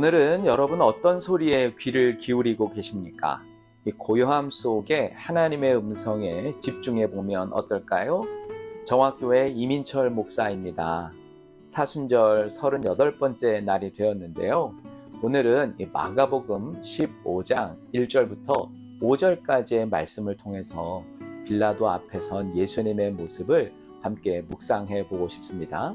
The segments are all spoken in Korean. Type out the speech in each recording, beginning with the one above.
오늘은 여러분 어떤 소리에 귀를 기울이고 계십니까? 이 고요함 속에 하나님의 음성에 집중해 보면 어떨까요? 정학교회 이민철 목사입니다. 사순절 38번째 날이 되었는데요. 오늘은 이 마가복음 15장 1절부터 5절까지의 말씀을 통해서 빌라도 앞에 선 예수님의 모습을 함께 묵상해 보고 싶습니다.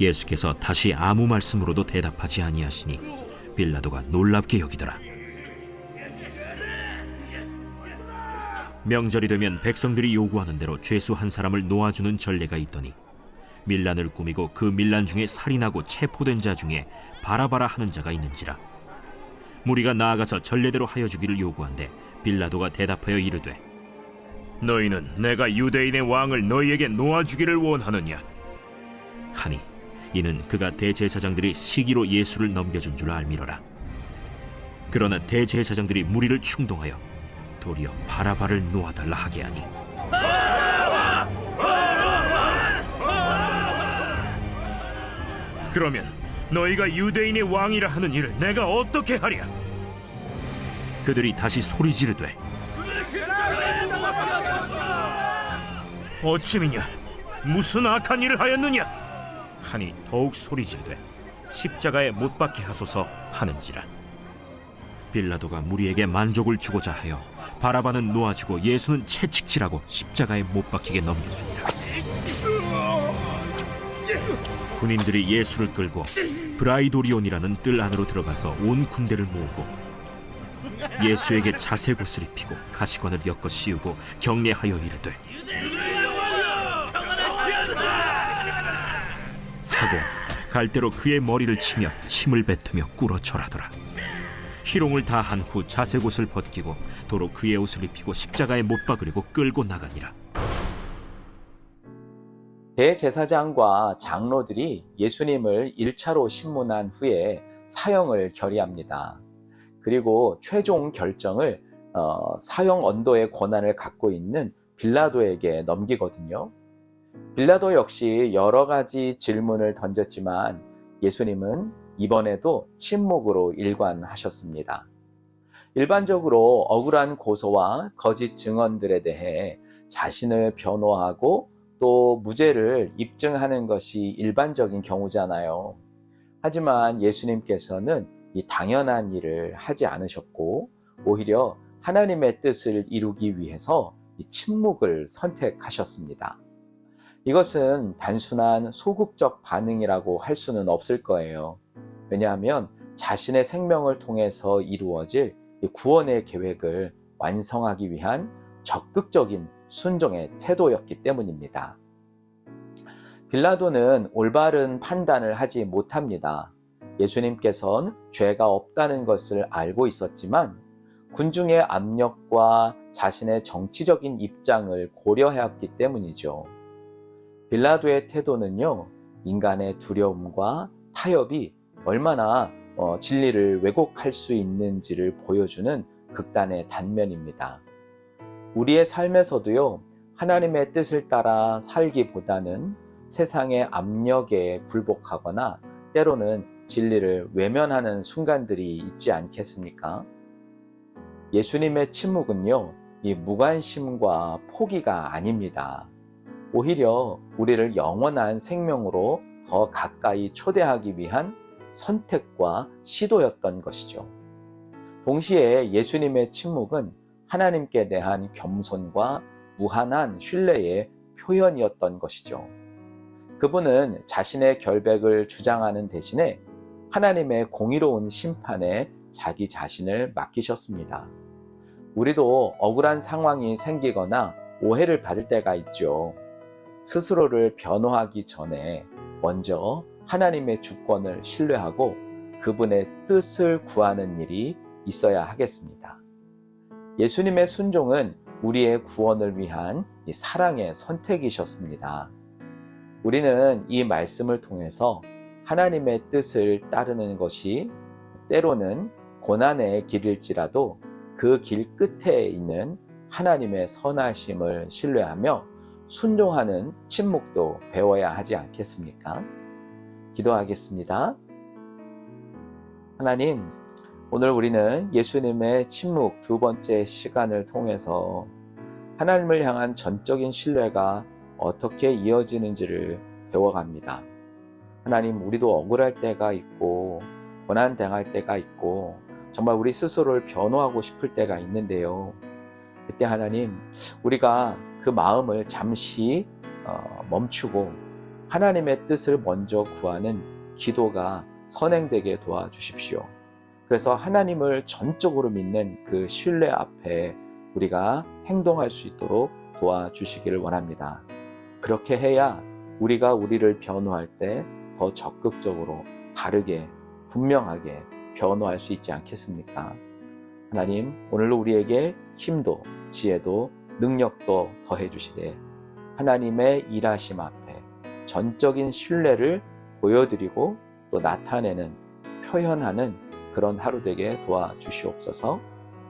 예수께서 다시 아무 말씀으로도 대답하지 아니하시니 빌라도가 놀랍게 여기더라. 명절이 되면 백성들이 요구하는 대로 죄수 한 사람을 놓아주는 전례가 있더니 밀란을 꾸미고 그 밀란 중에 살인하고 체포된 자 중에 바라바라 하는 자가 있는지라 무리가 나아가서 전례대로 하여 주기를 요구한데 빌라도가 대답하여 이르되 너희는 내가 유대인의 왕을 너희에게 놓아주기를 원하느냐? 하니 이는 그가 대제사장들이 시기로 예수를 넘겨준 줄 알미러라. 그러나 대제사장들이 무리를 충동하여 도리어 바라바를 놓아달라 하게 하니 그러면 너희가 유대인의 왕이라 하는 일을 내가 어떻게 하랴? 그들이 다시 소리 지르되 어찌미냐? 무슨 악한 일을 하였느냐? 하니 더욱 소리 지르되 십자가에 못 박게 하소서 하는지라. 빌라도가 무리에게 만족을 주고자 하여 바라바는 놓아주고 예수는 채찍질하고 십자가에 못 박히게 넘겨주니라 군인들이 예수를 끌고 브라이도리온이라는 뜰 안으로 들어가서 온 군대를 모으고 예수에게 자색옷을 입히고 가시관을 엮어 씌우고 경례하여 이르되 하고 갈대로 그의 머리를 치며 침을 뱉으며 꿇어 절하더라 희롱을 다한 후 자색 옷을 벗기고 도로 그의 옷을 입히고 십자가에 못 박으려고 끌고 나가니라 대제사장과 장로들이 예수님을 1차로 신문한 후에 사형을 결의합니다. 그리고 최종 결정을 어, 사형 언도의 권한을 갖고 있는 빌라도에게 넘기거든요. 빌라도 역시 여러 가지 질문을 던졌지만 예수님은 이번에도 침묵으로 일관하셨습니다. 일반적으로 억울한 고소와 거짓 증언들에 대해 자신을 변호하고 또 무죄를 입증하는 것이 일반적인 경우잖아요. 하지만 예수님께서는 이 당연한 일을 하지 않으셨고 오히려 하나님의 뜻을 이루기 위해서 이 침묵을 선택하셨습니다. 이것은 단순한 소극적 반응이라고 할 수는 없을 거예요. 왜냐하면 자신의 생명을 통해서 이루어질 이 구원의 계획을 완성하기 위한 적극적인 순종의 태도였기 때문입니다. 빌라도는 올바른 판단을 하지 못합니다. 예수님께서는 죄가 없다는 것을 알고 있었지만 군중의 압력과 자신의 정치적인 입장을 고려해왔기 때문이죠. 빌라도의 태도는요, 인간의 두려움과 타협이 얼마나 어, 진리를 왜곡할 수 있는지를 보여주는 극단의 단면입니다. 우리의 삶에서도요, 하나님의 뜻을 따라 살기보다는 세상의 압력에 굴복하거나 때로는 진리를 외면하는 순간들이 있지 않겠습니까? 예수님의 침묵은요, 이 무관심과 포기가 아닙니다. 오히려 우리를 영원한 생명으로 더 가까이 초대하기 위한 선택과 시도였던 것이죠. 동시에 예수님의 침묵은 하나님께 대한 겸손과 무한한 신뢰의 표현이었던 것이죠. 그분은 자신의 결백을 주장하는 대신에 하나님의 공의로운 심판에 자기 자신을 맡기셨습니다. 우리도 억울한 상황이 생기거나 오해를 받을 때가 있죠. 스스로를 변호하기 전에 먼저 하나님의 주권을 신뢰하고 그분의 뜻을 구하는 일이 있어야 하겠습니다. 예수님의 순종은 우리의 구원을 위한 이 사랑의 선택이셨습니다. 우리는 이 말씀을 통해서 하나님의 뜻을 따르는 것이 때로는 고난의 길일지라도 그 길 끝에 있는 하나님의 선하심을 신뢰하며 순종하는 침묵도 배워야 하지 않겠습니까? 기도하겠습니다. 하나님, 오늘 우리는 예수님의 침묵 두 번째 시간을 통해서 하나님을 향한 전적인 신뢰가 어떻게 이어지는지를 배워갑니다. 하나님, 우리도 억울할 때가 있고, 고난 당할 때가 있고, 정말 우리 스스로를 변호하고 싶을 때가 있는데요. 그때 하나님, 우리가 그 마음을 잠시 어, 멈추고 하나님의 뜻을 먼저 구하는 기도가 선행되게 도와주십시오. 그래서 하나님을 전적으로 믿는 그 신뢰 앞에 우리가 행동할 수 있도록 도와주시기를 원합니다. 그렇게 해야 우리가 우리를 변호할 때 더 적극적으로 바르게 분명하게 변호할 수 있지 않겠습니까? 하나님, 오늘로 우리에게 힘도 지혜도 능력도 더해 주시되 하나님의 일하심 앞에 전적인 신뢰를 보여드리고 또 나타내는 표현하는 그런 하루 되게 도와주시옵소서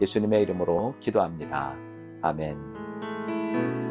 예수님의 이름으로 기도합니다. 아멘.